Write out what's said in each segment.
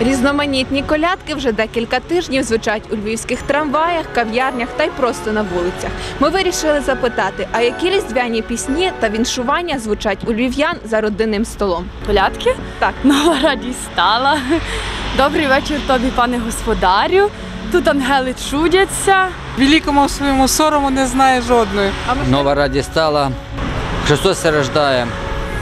Різноманітні колядки вже декілька тижнів звучать у львівських трамваях, кав'ярнях та й просто на вулицях. Ми вирішили запитати, а які різдвяні пісні та віншування звучать у львів'ян за родинним столом. Колядки? Так. Нова радість стала. Добрий вечір тобі, пане господарю. Тут ангели чудяться. Великому своєму сорому не знає жодної. Нова радість стала. Христос се рождає.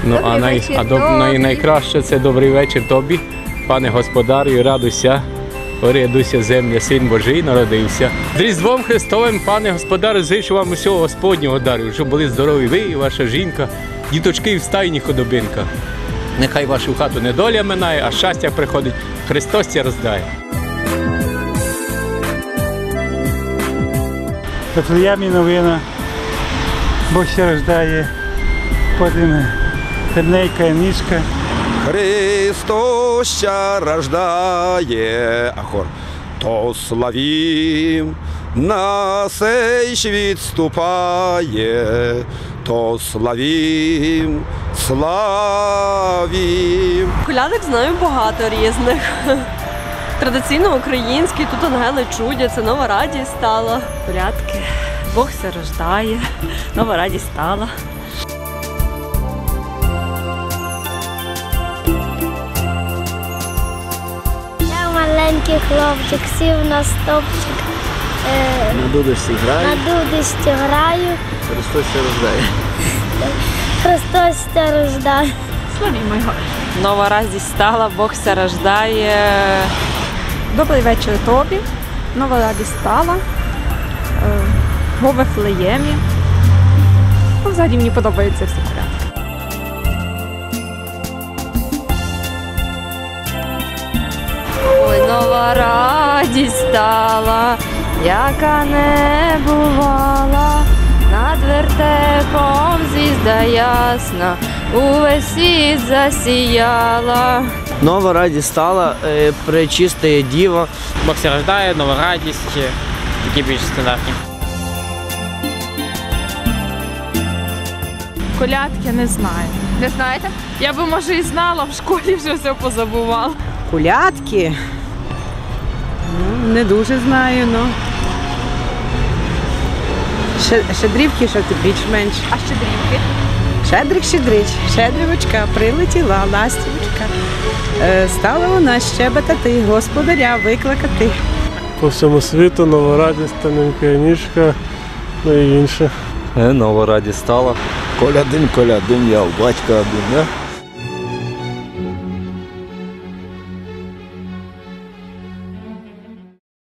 Ну, а, най, а доб, най, найкраще це добрий вечір тобі, пане господарю, радуйся. Орядуйся, земля, син Божий народився. З Різдвом Христовим, пане господарю, зичу вам усього Господнього дарю, щоб були здорові ви і ваша жінка, діточки в стайні ходобинка. Нехай вашу хату не доля минає, а щастя приходить. Христос ся роздає. Вифлеємі новина, Бог ще рождає, потім темнейка нічка. Христос рождає, а хор, то славім, на сей світ ступає, то славім, славім. Колядок знаю багато різних. Традиційно український, тут ангели чудяться, нова радість стала. Колядки. Бог се рождає. Нова радість стала. Маленький хлопчик, сів на стопчик, е, На дудочці грає, на дудочці граю, Христос се рождає. Христос ся рождає. Славімо його. Нова радість стала, Бог се рождає. Добрий вечір тобі. Нова радість стала. Го Вифлеємі. Ну, взагалі мені подобаються всі радість стала, яка не бувала. Над вертепом зізда ясна, увесь світ засіяла. Нова радість стала, е, пречистає діва. Бог се рождає, нова радість, такі більш стандартні. Колядки не знаю. Не знаєте? Я би може і знала, в школі вже все позабувала. Колядки. Ну, не дуже знаю, ну. Ше- Щедрівки, що ти більш-менш. А щедрівки? Щедрик, щедрич, щедрівочка, прилетіла ластівочка. Е, стала вона щебетати, господаря викликати. По всьому світу нова радість, тоненька ніжка, ну і інше. Нова радість стала. Колядин, колядин, я у батька один, не?